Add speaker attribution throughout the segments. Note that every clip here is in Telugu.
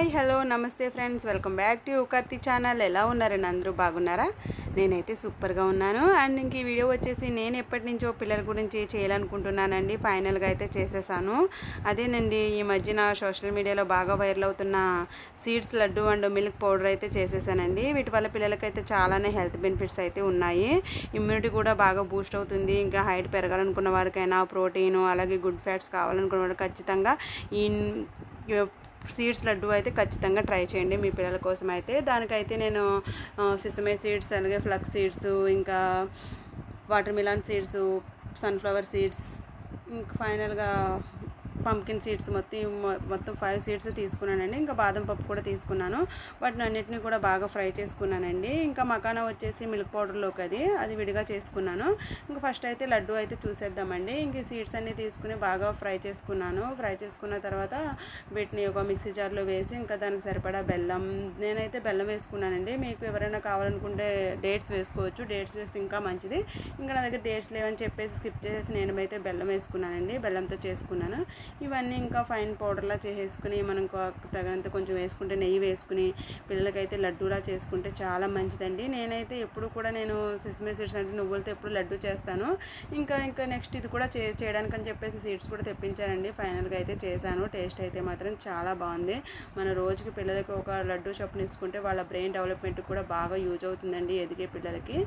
Speaker 1: హాయ్ హలో నమస్తే ఫ్రెండ్స్. వెల్కమ్ బ్యాక్ టు యుకర్తి ఛానల్. ఎలా ఉన్నారండి అందరూ బాగున్నారా? నేనైతే సూపర్గా ఉన్నాను. అండ్ ఇంక ఈ వీడియో వచ్చేసి నేను ఎప్పటి నుంచో పిల్లల గురించి చేయాలనుకుంటున్నానండి. ఫైనల్గా అయితే చేసేసాను. అదేనండి ఈ మధ్యన సోషల్ మీడియాలో బాగా వైరల్ అవుతున్న seeds laddu and milk powder అయితే చేసేసానండి. వీటి వల్ల పిల్లలకైతే చాలానే హెల్త్ బెనిఫిట్స్ అయితే ఉన్నాయి. ఇమ్యూనిటీ కూడా బాగా బూస్ట్ అవుతుంది. ఇంకా హైట్ పెరగాలనుకున్న వారికైనా ప్రోటీన్ అలాగే గుడ్ ఫ్యాట్స్ కావాలనుకున్న వారికి ఖచ్చితంగా ఈ సీడ్స్ లడ్డు అయితే ఖచ్చితంగా ట్రై చేయండి మీ పిల్లల కోసం అయితే. దానికైతే నేను సిసమే సీడ్స్ అలాగే ఫ్లక్స్ సీడ్స్ ఇంకా water melon seeds sunflower seeds ఇంకా ఫైనల్గా పంకిన్ సీడ్స్ మొత్తం మొత్తం ఫైవ్ సీడ్స్ తీసుకున్నానండి. ఇంకా బాదం పప్పు కూడా తీసుకున్నాను. వాటిని అన్నిటిని కూడా బాగా ఫ్రై చేసుకున్నానండి. ఇంకా మకానా వచ్చేసి మిల్క్ పౌడర్లోకి అది అది విడిగా చేసుకున్నాను. ఇంకా ఫస్ట్ అయితే లడ్డు అయితే చూసేద్దామండి. ఇంక సీడ్స్ అన్నీ తీసుకుని బాగా ఫ్రై చేసుకున్నాను. ఫ్రై చేసుకున్న తర్వాత వీటిని ఒక మిక్సీ జార్లో వేసి ఇంకా దానికి సరిపడా బెల్లం నేనైతే బెల్లం వేసుకున్నానండి. మీకు ఎవరైనా కావాలనుకుంటే డేట్స్ వేసుకోవచ్చు. డేట్స్ వేస్తే ఇంకా మంచిది. ఇంకా నా దగ్గర డేట్స్ లేవని చెప్పేసి స్కిప్ చేసేసి నేను అయితే బెల్లం వేసుకున్నానండి. బెల్లంతో చేసుకున్నాను. ఇవన్నీ ఇంకా ఫైన్ పౌడర్లా చేసేసుకుని మనం తగినంత కొంచెం వేసుకుంటే నెయ్యి వేసుకుని పిల్లలకైతే లడ్డూలా చేసుకుంటే చాలా మంచిదండి. నేనైతే ఎప్పుడు కూడా నేను సిస్మే సీడ్స్ అంటే నువ్వులతో ఎప్పుడు లడ్డు చేస్తాను. ఇంకా ఇంకా నెక్స్ట్ ఇది కూడా చే చేయడానికి అని చెప్పేసి సీడ్స్ కూడా తెప్పించానండి. ఫైనల్గా అయితే చేశాను. టేస్ట్ అయితే మాత్రం చాలా బాగుంది. మన రోజుకి పిల్లలకి ఒక లడ్డు చొప్పున ఇసుకుంటే వాళ్ళ బ్రెయిన్ డెవలప్మెంట్ కూడా బాగా యూజ్ అవుతుందండి ఎదిగే పిల్లలకి.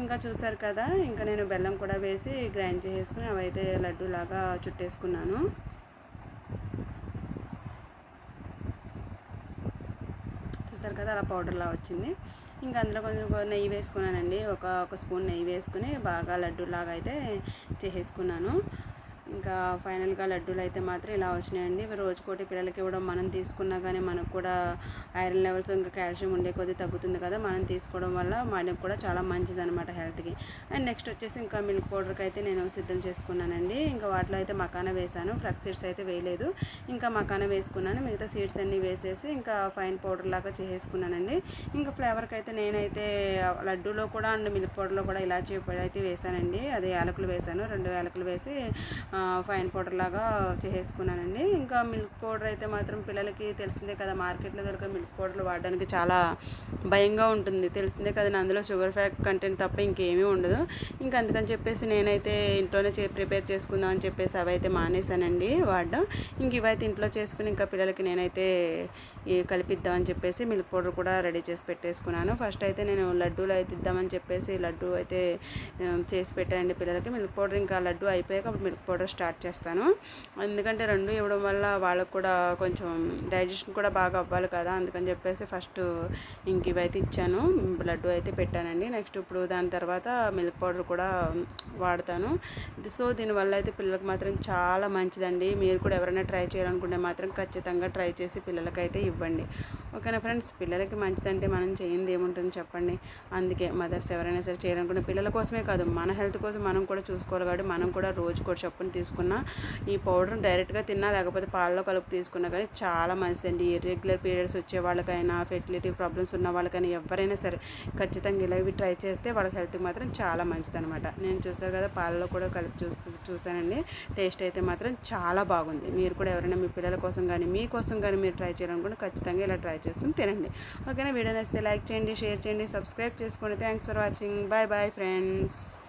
Speaker 1: ఇంకా చూసారు కదా ఇంకా నేను బెల్లం కూడా వేసి గ్రైండ్ చేసేసుకుని అవైతే లడ్డు లాగా చుట్టేసుకున్నాను. చూసారు కదా అలా పౌడర్లా వచ్చింది. ఇంకా అందులో కొంచెం నెయ్యి వేసుకున్నానండి. ఒక ఒక స్పూన్ నెయ్యి వేసుకుని బాగా లడ్డూలాగా అయితే చేసేసుకున్నాను. ఇంకా ఫైనల్గా లడ్డూలు అయితే మాత్రం ఇలా వచ్చినాయండి. రోజుకోటి పిల్లలకి ఇవ్వడం మనం తీసుకున్నా కానీ మనకు కూడా ఐరన్ లెవెల్స్ ఇంకా కాల్షియం ఉండే కొద్దీ తగ్గుతుంది కదా మనం తీసుకోవడం వల్ల మనకు కూడా చాలా మంచిది అనమాట హెల్త్కి. అండ్ నెక్స్ట్ వచ్చేసి ఇంకా మిల్క్ పౌడర్కి అయితే నేను సిద్ధం చేసుకున్నానండి. ఇంకా వాటిలో అయితే మకాన వేసాను ఫ్లక్స్ సీడ్స్ అయితే వేయలేదు. ఇంకా మకాన వేసుకున్నాను మిగతా సీడ్స్ అన్నీ వేసేసి ఇంకా ఫైన్ పౌడర్ లాగా చేసేసుకున్నానండి. ఇంకా ఫ్లేవర్కి అయితే నేనైతే లడ్డూలో కూడా అండ్ మిల్క్ పౌడర్లో కూడా ఇలాచీ అయితే వేశానండి అదే యాలకులు వేసాను రెండు యాలకులు వేసి ఫైన్ పౌడర్ లాగా చేసేసుకున్నానండి. ఇంకా మిల్క్ పౌడర్ అయితే మాత్రం పిల్లలకి తెలిసిందే కదా మార్కెట్లో దొరికే మిల్క్ పౌడర్లు వాడడానికి చాలా భయంగా ఉంటుంది. తెలిసిందే కదా అందులో షుగర్ ఫ్యాక్ట్ కంటెంట్ తప్ప ఇంకేమీ ఉండదు. ఇంకా అందుకని చెప్పేసి నేనైతే ఇంట్లోనే చే ప్రిపేర్ చేసుకుందాం అని చెప్పేసి అవైతే మానేశానండి వాడడం. ఇంక ఇవైతే ఇంట్లో చేసుకుని ఇంకా పిల్లలకి నేనైతే కలిపిద్దామని చెప్పేసి మిల్క్ పౌడర్ కూడా రెడీ చేసి పెట్టేసుకున్నాను. ఫస్ట్ అయితే నేను లడ్డూలు అయితే ఇద్దామని చెప్పేసి లడ్డు అయితే చేసి పెట్టానండి పిల్లలకి. మిల్క్ పౌడర్ ఇంకా లడ్డు అయిపోయాక మిల్క్ పౌడర్ స్టార్ట్ చేస్తాను. ఎందుకంటే రెండు ఇవ్వడం వల్ల వాళ్ళకు కూడా కొంచెం డైజెషన్ కూడా బాగా అవ్వాలి కదా అందుకని చెప్పేసి ఫస్ట్ ఇంక ఇవైతే ఇచ్చాను. లడ్డు అయితే పెట్టానండి. నెక్స్ట్ ఇప్పుడు దాని తర్వాత మిల్క్ పౌడర్ కూడా వాడతాను. సో దీనివల్ల అయితే పిల్లలకు మాత్రం చాలా మంచిదండి. మీరు కూడా ఎవరైనా ట్రై చేయాలనుకుంటే మాత్రం ఖచ్చితంగా ట్రై చేసి పిల్లలకైతే ఇవ్వండి. ఓకేనా ఫ్రెండ్స్ పిల్లలకి మంచిదంటే మనం చేయింది ఏముంటుంది చెప్పండి. అందుకే మదర్స్ ఎవరైనా సరే చేయాలనుకుంటే పిల్లల కోసమే కాదు మన హెల్త్ కోసం మనం కూడా చూసుకోవాలి కాబట్టి మనం కూడా రోజు కూడా చొప్పున తీసుకున్నా ఈ పౌడర్ డైరెక్ట్గా తిన్నా లేకపోతే పాలలో కలుపు తీసుకున్నా కానీ చాలా మంచిదండి. ఇర్రెగ్యులర్ పీరియడ్స్ వచ్చే వాళ్ళకైనా ఫెర్టిలిటీ ప్రాబ్లమ్స్ ఉన్న వాళ్ళకైనా ఎవరైనా సరే ఖచ్చితంగా ఇలా ఇవి ట్రై చేస్తే వాళ్ళకి హెల్త్కి మాత్రం చాలా మంచిదనమాట నేను చూసాను కదా పాలలో కూడా కలిపి చూస్తూ చూసానండి టేస్ట్ అయితే మాత్రం చాలా బాగుంది. మీరు కూడా ఎవరైనా మీ పిల్లల కోసం కానీ మీకోసం కానీ మీరు ట్రై చేయాలనుకుంటే ఖచ్చితంగా ఇలా ట్రై చేసుకుని తినండి. ఓకేనా? వీడియో నచ్చితే లైక్ చేయండి షేర్ చేయండి సబ్స్క్రైబ్ చేసుకోండి thanks for watching. Bye bye friends.